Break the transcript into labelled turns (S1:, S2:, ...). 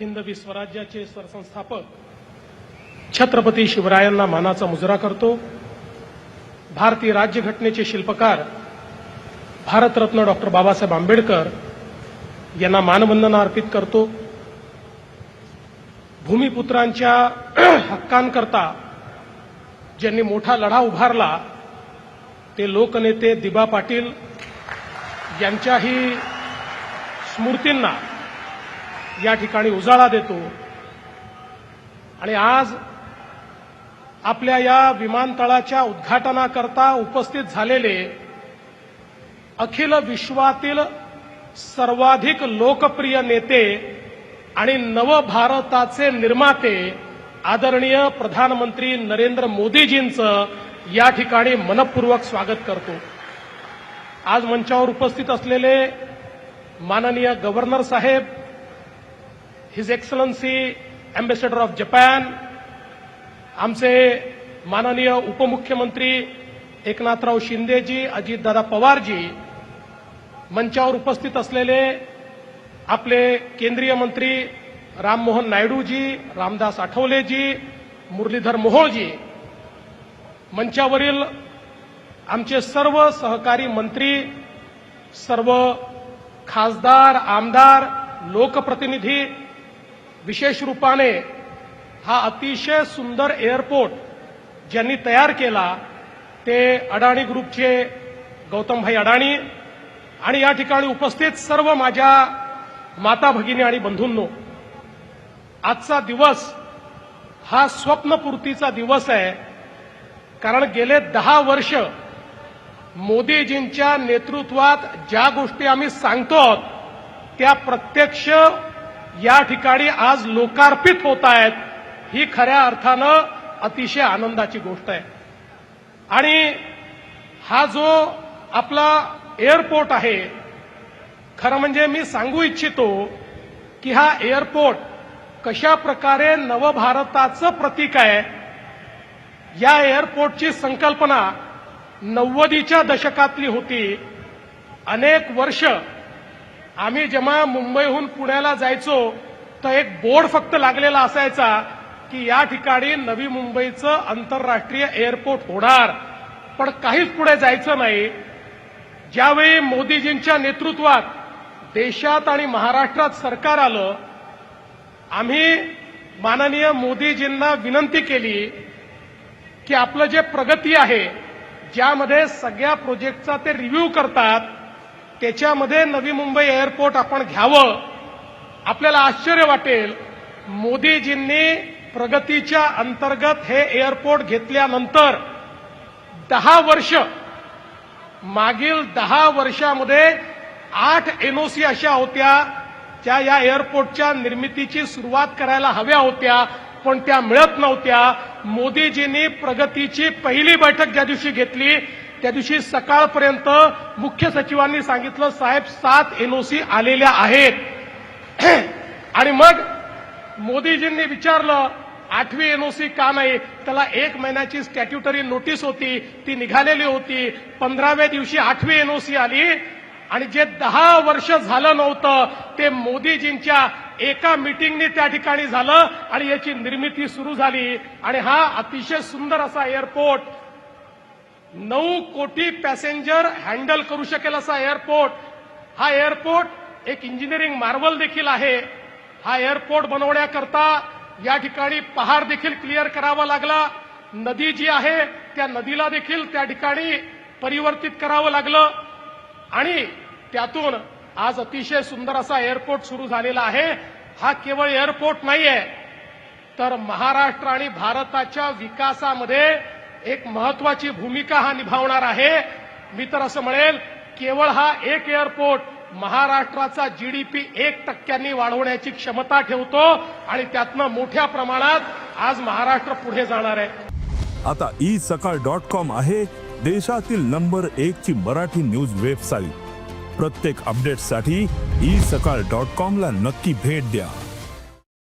S1: हिंदवी स्वराज्याचे सरसंस्थापक छत्रपती शिवरायांना मानाचा मुजरा करतो. भारतीय राज्यघटनेचे शिल्पकार भारतरत्न डॉक्टर बाबासाहेब आंबेडकर यांना मानवंदना अर्पित करतो. भूमिपुत्रांच्या हक्कांकरता ज्यांनी मोठा लढा उभारला ते लोकनेते दिबा पाटील यांच्याही स्मृतींना या ठिकाणी उजाळा देतो. आणि आज आपल्या या विमानतळाच्या उद्घाटनाकरता उपस्थित झालेले अखिल विश्वातील सर्वाधिक लोकप्रिय नेते आणि नवभारताचे निर्माते आदरणीय प्रधानमंत्री नरेंद्र मोदीजींचं या ठिकाणी मनपूर्वक स्वागत करतो. आज मंचावर उपस्थित असलेले माननीय governor Saheb his excellency ambassador of Japan आमचे माननीय उपमुख्यमंत्री एकनाथराव शिंदेजी अजितदादा पवारजी मंचावर उपस्थित असलेले आपले केंद्रीय मंत्री राममोहन नायडूजी रामदास आठवलेजी मुरलीधर मोहोळजी मंचावरील आमचे सर्व सहकारी मंत्री सर्व खासदार आमदार लोकप्रतिनिधी विशेष रूपाने हा अतिशय सुंदर एअरपोर्ट ज्यांनी तयार केला ते अडाणी ग्रुपचे गौतमभाई अडाणी आणि या ठिकाणी उपस्थित सर्व माझ्या माता भगिनी आणि बंधूंनो आजचा दिवस हा स्वप्नपूर्तीचा दिवस आहे. कारण गेले दहा वर्ष मोदीजींच्या नेतृत्वात ज्या गोष्टी आम्ही सांगतो त्या प्रत्यक्ष या ठिकाणी आज लोकार्पित होत आहेत ही खऱ्या अर्थानं अतिशय आनंदाची गोष्ट आहे. आणि हा जो आपला एअरपोर्ट आहे खरं म्हणजे मी सांगू इच्छितो की हा एअरपोर्ट कशा प्रकारे नवभारताचं प्रतीक आहे या एअरपोर्टची संकल्पना नव्वदीच्या दशकातली होती. अनेक वर्ष आम्ही जेव्हा मुंबईहून पुण्याला जायचो तर एक बोर्ड फक्त लागलेला असायचा की या ठिकाणी नवी मुंबईचं आंतरराष्ट्रीय एअरपोर्ट होणार. पण काहीच पुढे जायचं नाही. ज्यावेळी मोदीजींच्या नेतृत्वात देशात आणि महाराष्ट्रात सरकार आलं आम्ही माननीय मोदीजींना विनंती केली की आपलं जे प्रगती आहे ज्यामध्ये सगळ्या प्रोजेक्टचा ते रिव्ह्यू करतात त्याच्यामध्ये नवी मुंबई एअरपोर्ट आपण घ्यावं. आपल्याला आश्चर्य वाटेल. मोदीजींनी प्रगतीच्या अंतर्गत हे एअरपोर्ट घेतल्यानंतर दहा वर्ष मागील दहा वर्षामध्ये आठ एनओसी अशा होत्या ज्या या एअरपोर्टच्या निर्मितीची सुरुवात करायला हव्या होत्या पण त्या मिळत नव्हत्या. मोदीजींनी प्रगतीची पहिली बैठक ज्या दिवशी घेतली त्या दिवशी सकाळपर्यंत मुख्य सचिवांनी सांगितलं साहेब सात एनओसी आलेल्या आहेत. आणि मग मोदीजींनी विचारलं आठवी एनओसी का नाही? त्याला एक महिन्याची स्टॅट्युटरी नोटीस होती ती निघालेली होती. पंधराव्या दिवशी आठवी एनओसी आली आणि जे दहा वर्ष झालं नव्हतं ते मोदीजींच्या एका मिटिंगनी त्या ठिकाणी झालं आणि याची निर्मिती सुरू झाली. आणि हा अतिशय सुंदर असा एअरपोर्ट नऊ कोटी पॅसेंजर हँडल करू शकेल असा एअरपोर्ट. हा एअरपोर्ट एक इंजिनिअरिंग मार्वल देखील आहे. हा एअरपोर्ट बनवण्याकरता या ठिकाणी पहाड देखील क्लिअर करावा लागला. नदी जी आहे त्या नदीला देखील त्या ठिकाणी परिवर्तित करावं लागलं. आणि त्यातून आज अतिशय सुंदर असा एअरपोर्ट सुरू झालेला आहे. हा केवळ एअरपोर्ट नाहीये तर महाराष्ट्र आणि भारताच्या विकासामध्ये एक महत्वाची भूमिका हा निभावणार आहे. मी तर असं म्हणेल केवळ हा एक एअरपोर्ट महाराष्ट्राचा जीडीपी एक टक्क्यांनी वाढवण्याची क्षमता ठेवतो आणि त्यातनं मोठ्या प्रमाणात आज महाराष्ट्र पुढे जाणार आहे.
S2: आता ई सकाळ डॉट कॉम आहे देशातील नंबर एक ची मराठी न्यूज वेबसाईट. प्रत्येक अपडेटसाठी ई सकाळ डॉट कॉम ला नक्की भेट द्या.